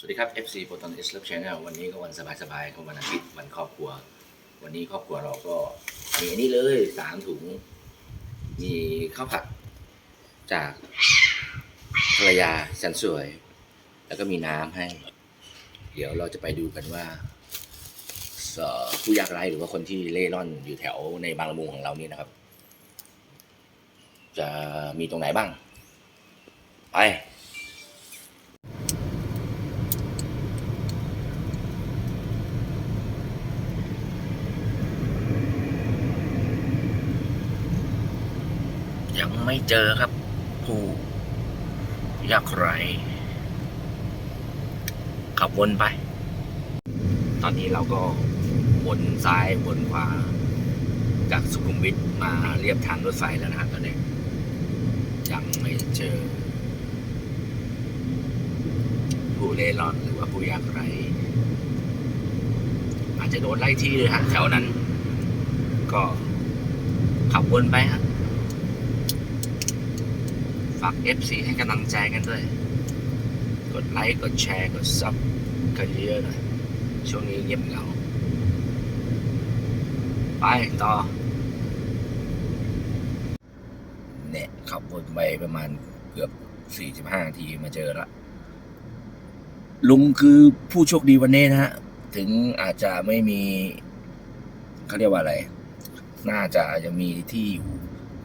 สวัสดีครับ FC โปรตอนเอสเลฟชแนลวันนี้ก็วันสบายๆของวันอาทิตย์วันครอบครัว วันนี้ครอบครัวเราก็มีอันนี้เลยสามถุง มีข้าวผัดจากภรรยาฉันสวย แล้วก็มีน้ำให้ เดี๋ยวเราจะไปดูกันว่าผู้ยากไร้หรือว่าคนที่เล่ร่อนอยู่แถวในบางละมุงของเรานี่นะครับ จะมีตรงไหนบ้าง ไป ยังไม่เจอครับ ผู้ยากไร ขับวนไป ตอนนี้เราก็วนซ้ายวนขวา จากสุขุมวิทมาเรียบทางรถไฟแล้วนะตอนนี้ยังไม่เจอ ผู้เล่ร่อนหรือว่าผู้ยากไร อาจจะโดนไล่ที่เลยฮะแถวนั้น ก็ขับวนไปฮะ ฝาก FC ให้กำลังใจกันด้วย กดไลค์ กดแชร์ กดซับกันเยอะๆหน่อยช่วงนี้เงียบเหงา ไปต่อ เนี่ยขับวนไปประมาณเกือบ 45นาทีมาเจอละลุงคือผู้โชคดีวันนี้นะฮะ ถึงอาจจะไม่มีเขาเรียกว่าอะไร น่าจะยังมีที่อยู่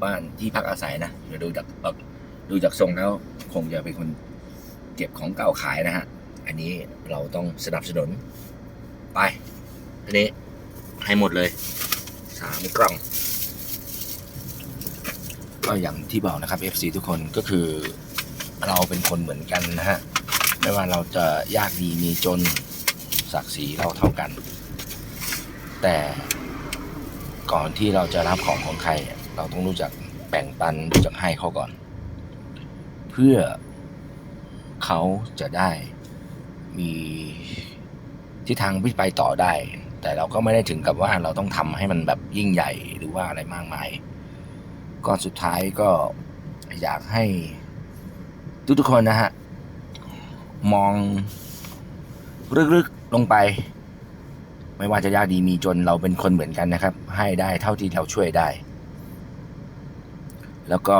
บ้านที่พักอาศัยนะ เดี๋ยวดูจาก ดูจากทรงแล้วคงจะเป็นคนเก็บของเก่าขายนะฮะ อันนี้เราต้องสนับสนุน ไป อันนี้ให้หมดเลยสามกล่อง ก็อย่างที่บอกนะครับ FC ทุกคนก็คือเราเป็นคนเหมือนกันนะฮะ ไม่ว่าเราจะยากดีมีจนศักดิ์ศรีเราเท่ากัน แต่ก่อนที่เราจะรับของของใคร เราต้องรู้จักแบ่งปันรู้จักให้เขาก่อน เพื่อเขาจะได้มีทิศทางที่ไปต่อได้ แต่เราก็ไม่ได้ถึงกับว่าเราต้องทำให้มันแบบยิ่งใหญ่หรือว่าอะไรมากมาย ก็สุดท้ายก็อยากให้ทุกๆคนนะฮะ มองลึกๆลงไป ไม่ว่าจะยากดีมีจนเราเป็นคนเหมือนกันนะครับ ให้ได้เท่าที่เราช่วยได้ แล้วก็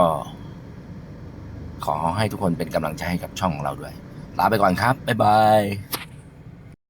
ขอให้ทุกคนเป็นกำลังใจให้กับช่องของเราด้วย ลาไปก่อนครับ บ๊ายบาย